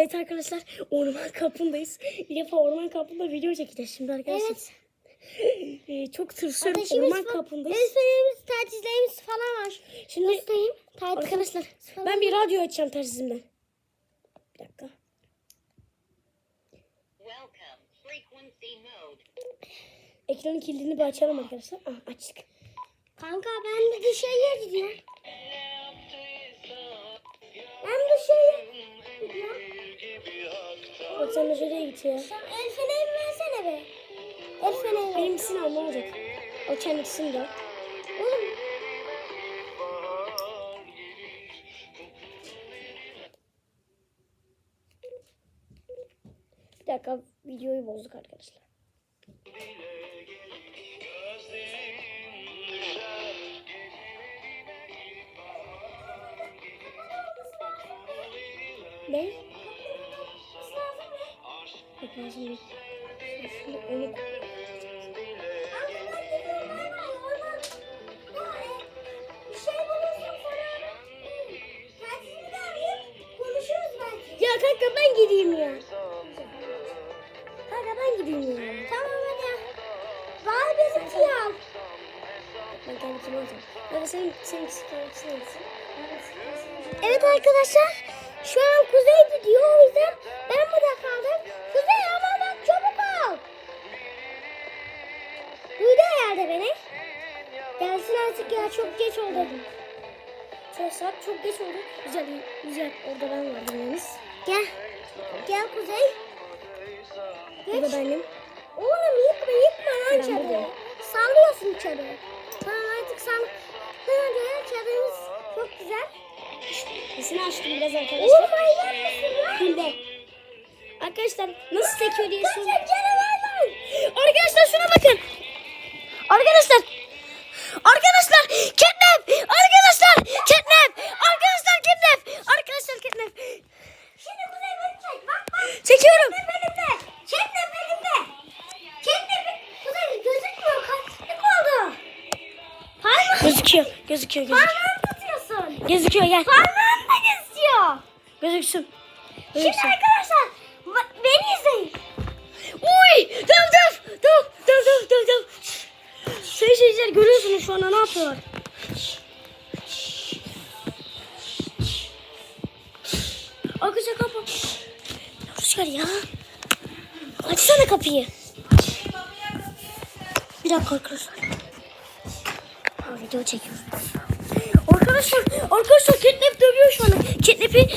Evet arkadaşlar orman kampındayız. İlk defa orman kampında video çekeceğiz şimdi arkadaşlar. Evet. Ee, çok tırsıyorum Ateşimiz orman fa- kampındayız. Ezberimiz, tercihlerimiz falan var. Şimdi Göstereyim. Arkadaşlar falan. ben bir radyo açacağım tersizimden. Bir dakika. Welcome. Frequency mode. Ekranın kilidini bir açalım arkadaşlar. Ah, açtık. Kanka ben de dışarıya gidiyorum. Bak sen de şuraya git ya. Sen el fenerimi versene be. El fenerimi. Benimkisini al ne olacak? O kendisini de. Oğlum Bir dakika videoyu bozduk arkadaşlar. Ne? Onu bir şey konuşuruz belki. Ya kanka ben gideyim ya. Kanka ben gideyim ya. Tamam hadi. Var bizimki. Evet arkadaşlar. Şu an Kuzey gidiyor Herhalde beni. Gelsin artık ya çok geç oldu. Çok saat çok geç oldu. Güzel güzel. Orada ben vardım yalnız. Gel. Gel Kuzey. Bu da benim. Oğlum yıkma yıkma lan çadırı. Sallıyorsun çadırı. Tamam artık sen. Hadi çadırımız çok güzel. Sesini açtım biraz arkadaşlar. manyak mısın lan? Hilde. Arkadaşlar nasıl sekiyor diye Kaçak bak. Çekiyorum. Elimde. Catnap elimde. Catnap. Kuzey gözükmüyor. Kaçlık oldu. Parmağın. Gözüküyor. Gözüküyor. Gözüküyor. Parmağını tutuyorsun. Gözüküyor gel. Parmağın da gözüküyor. Gözüksün. Şimdi Gözüksün. arkadaşlar ba- beni izleyin. Uy! Dev dev! Dev dev dev dev dev. Sayın seyirciler görüyorsunuz şu anda ne yapıyorlar? Rüzgar ya. Açsana kapıyı. Bir dakika arkadaşlar. Video çekiyorum. Arkadaşlar, arkadaşlar Catnap dövüyor şu an. Catnap'i